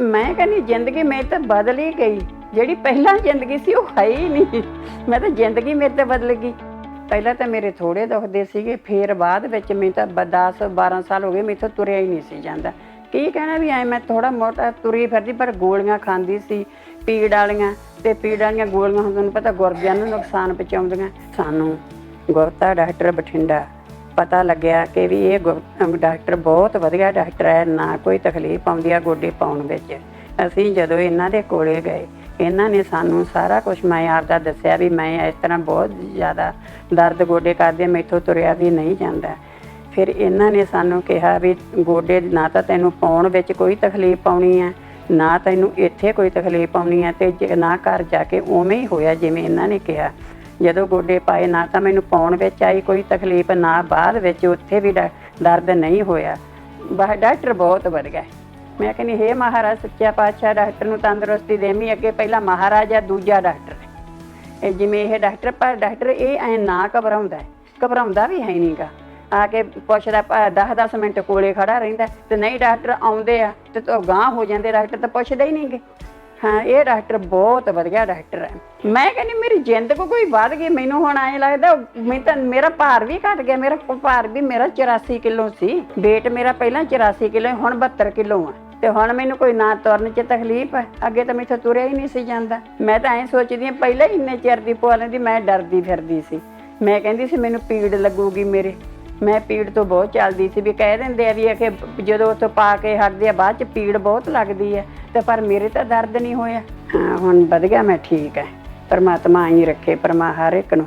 ਮੈਂ ਕਹਿੰਦੀ, ਜ਼ਿੰਦਗੀ ਮੇਰੀ ਤਾਂ ਬਦਲ ਹੀ ਗਈ। ਜਿਹੜੀ ਪਹਿਲਾਂ ਜ਼ਿੰਦਗੀ ਸੀ, ਉਹ ਹੈ ਹੀ ਨਹੀਂ। ਮੈਂ ਤਾਂ ਜ਼ਿੰਦਗੀ ਮੇਰੇ ਤਾਂ ਬਦਲ ਗਈ। ਪਹਿਲਾਂ ਤਾਂ ਮੇਰੇ ਥੋੜੇ ਦੁਖਦੇ ਸੀਗੇ, ਫਿਰ ਬਾਅਦ ਵਿੱਚ ਮੈਂ ਤਾਂ 10 12 ਸਾਲ ਹੋ ਗਏ, ਮੈਥੋਂ ਤੁਰਿਆ ਹੀ ਨਹੀਂ ਸੀ ਜਾਂਦਾ। ਕੀ ਕਹਿਣਾ ਵੀ ਐ, ਮੈਂ ਥੋੜਾ ਮੋਟਾ ਤੁਰੀ ਫਿਰਦੀ, ਪਰ ਗੋਲੀਆਂ ਖਾਂਦੀ ਸੀ, ਪੀੜ ਵਾਲੀਆਂ। ਤੇ ਪੀੜ ਵਾਲੀਆਂ ਗੋਲੀਆਂ ਤੁਹਾਨੂੰ ਪਤਾ ਗੁਰਦਿਆਂ ਨੂੰ ਨੁਕਸਾਨ ਪਹੁੰਚਾਉਂਦੀਆਂ। ਸਾਨੂੰ ਗੁਰਤਾ, ਡਾਕਟਰ ਬਠਿੰਡਾ। ਪਤਾ ਲੱਗਿਆ ਕਿ ਵੀ ਇਹ ਗੁਰ- ਡਾਕਟਰ ਬਹੁਤ ਵਧੀਆ ਡਾਕਟਰ ਹੈ, ਨਾ ਕੋਈ ਤਕਲੀਫ ਆਉਂਦੀ ਆ ਗੋਡੇ ਪਾਉਣ ਵਿੱਚ। ਅਸੀਂ ਜਦੋਂ ਇਹਨਾਂ ਦੇ ਕੋਲੇ ਗਏ, ਇਹਨਾਂ ਨੇ ਸਾਨੂੰ ਸਾਰਾ ਕੁਝ ਮੈਂ ਆਪਦਾ ਦੱਸਿਆ ਵੀ ਮੈਂ ਇਸ ਤਰ੍ਹਾਂ ਬਹੁਤ ਜ਼ਿਆਦਾ ਦਰਦ ਗੋਡੇ ਕਰਦੇ, ਮੈਥੋਂ ਤੁਰਿਆ ਵੀ ਨਹੀਂ ਜਾਂਦਾ। ਫਿਰ ਇਹਨਾਂ ਨੇ ਸਾਨੂੰ ਕਿਹਾ ਵੀ ਗੋਡੇ ਨਾ ਤਾਂ ਤੈਨੂੰ ਪਾਉਣ ਵਿੱਚ ਕੋਈ ਤਕਲੀਫ ਪਾਉਣੀ ਹੈ ਨਾ ਤੈਨੂੰ ਇੱਥੇ ਕੋਈ ਤਕਲੀਫ ਆਉਣੀ ਹੈ ਤੇ ਜੇ ਨਾ ਘਰ ਜਾ ਕੇ ਉਵੇਂ ਹੀ ਹੋਇਆ ਜਿਵੇਂ ਇਹਨਾਂ ਨੇ ਕਿਹਾ। ਜਦੋਂ ਗੋਡੇ ਪਾਏ ਨਾ ਤਾਂ ਮੈਨੂੰ ਪਾਉਣ ਵਿੱਚ ਆਈ, ਕੋਈ ਤਕਲੀਫ ਨਾ, ਬਾਅਦ ਵਿੱਚ ਉੱਥੇ ਵੀ ਡ- ਦਰਦ ਨਹੀਂ ਹੋਇਆ ਬਾ ਡਾਕਟਰ ਬਹੁਤ ਵਧੀਆ ਹੈ। ਮੈਂ ਕਹਿੰਦੀ, ਹੇ ਮਹਾਰਾਜ ਸੱਚਾ ਪਾਤਸ਼ਾਹ, ਡਾਕਟਰ ਨੂੰ ਤੰਦਰੁਸਤੀ ਦੇਵੀਂ, ਅੱਗੇ ਪਹਿਲਾ ਮਹਾਰਾਜਾ ਦੂਜਾ ਡਾਕਟਰ ਇਹ ਜਿਵੇਂ ਇਹ ਡਾਕਟਰ, ਪਰ ਡਾਕਟਰ ਇਹ ਐ ਨਾ ਘਬਰਾਉਂਦਾ ਹੈ। ਘਬਰਾਉਂਦਾ ਵੀ ਹੈ ਨਹੀਂਗਾ ਆ ਕੇ ਪੁੱਛਦਾ 10-10 ਮਿੰਟ ਕੋਲੇ ਖੜਾ ਰਹਿੰਦਾ ਤੇ ਨਹੀਂ ਡਾਕਟਰ ਆਉਂਦੇ ਆ ਤੇ ਤੋਂ ਗਾਂ ਹੋ ਜਾਂਦੇ, ਡਾਕਟਰ ਤਾਂ ਪੁੱਛਦੇ ਹੀ ਨਹੀਂਗੇ ਹਾਂ, ਇਹ ਡਾਕਟਰ ਬਹੁਤ ਵਧੀਆ ਡਾਕਟਰ ਹੈ। ਮੈਂ ਕਹਿੰਦੀ, ਮੇਰੀ ਜ਼ਿੰਦਗੀ ਕੋਈ ਵੱਧ ਗਈ। ਮੈਨੂੰ ਹੁਣ ਐਂ ਲੱਗਦਾ, ਮੈਂ ਤਾਂ ਮੇਰਾ ਭਾਰ ਵੀ ਘਟ ਗਿਆ। ਮੇਰਾ ਭਾਰ ਵੀ ਮੇਰਾ 84 ਕਿਲੋ ਸੀ। weight ਮੇਰਾ ਪਹਿਲਾਂ 84 ਕਿਲੋ ਹੁਣ 72 ਕਿਲੋ ਆ। ਤੇ ਹੁਣ ਮੈਨੂੰ ਕੋਈ ਨਾ ਤੁਰਨ 'ਚ ਤਕਲੀਫ ਹੈ। ਅੱਗੇ ਤਾਂ ਮੈਥੋਂ ਤੁਰਿਆ ਹੀ ਨਹੀਂ ਸੀ ਜਾਂਦਾ। ਮੈਂ ਤਾਂ ਐਂ ਸੋਚਦੀ ਹਾਂ, ਪਹਿਲਾਂ ਹੀ ਇੰਨੇ ਚਿਰ ਦੀ ਪਵਾ ਲੈਂਦੀ ਮੈਂ ਡਰਦੀ ਫਿਰਦੀ ਸੀ। ਮੈਂ ਕਹਿੰਦੀ ਸੀ, ਮੈਨੂੰ ਪੀੜ ਲੱਗੂਗੀ ਮੇਰੇ। ਮੈਂ ਪੀੜ ਤੋਂ ਬਹੁਤ ਚੱਲਦੀ ਸੀ ਵੀ ਕਹਿ ਦਿੰਦੇ ਆ ਵੀ ਇਹ ਕਿ ਜਦੋਂ ਉੱਥੋਂ ਪਾ ਕੇ ਹਟਦੇ ਆ, ਬਾਅਦ ਚ ਪੀੜ ਬਹੁਤ ਲੱਗਦੀ ਹੈ ਤੇ ਪਰ ਮੇਰੇ ਤਾਂ ਦਰਦ ਨਹੀਂ ਹੋਇਆ। ਹਾਂ, ਹੁਣ ਵਧ ਗਿਆ, ਮੈਂ ਠੀਕ ਹੈ ਪਰਮਾਤਮਾ ਆਈ ਰੱਖੇ, ਪਰਮਾ ਹਰ ਇੱਕ ਨੂੰ।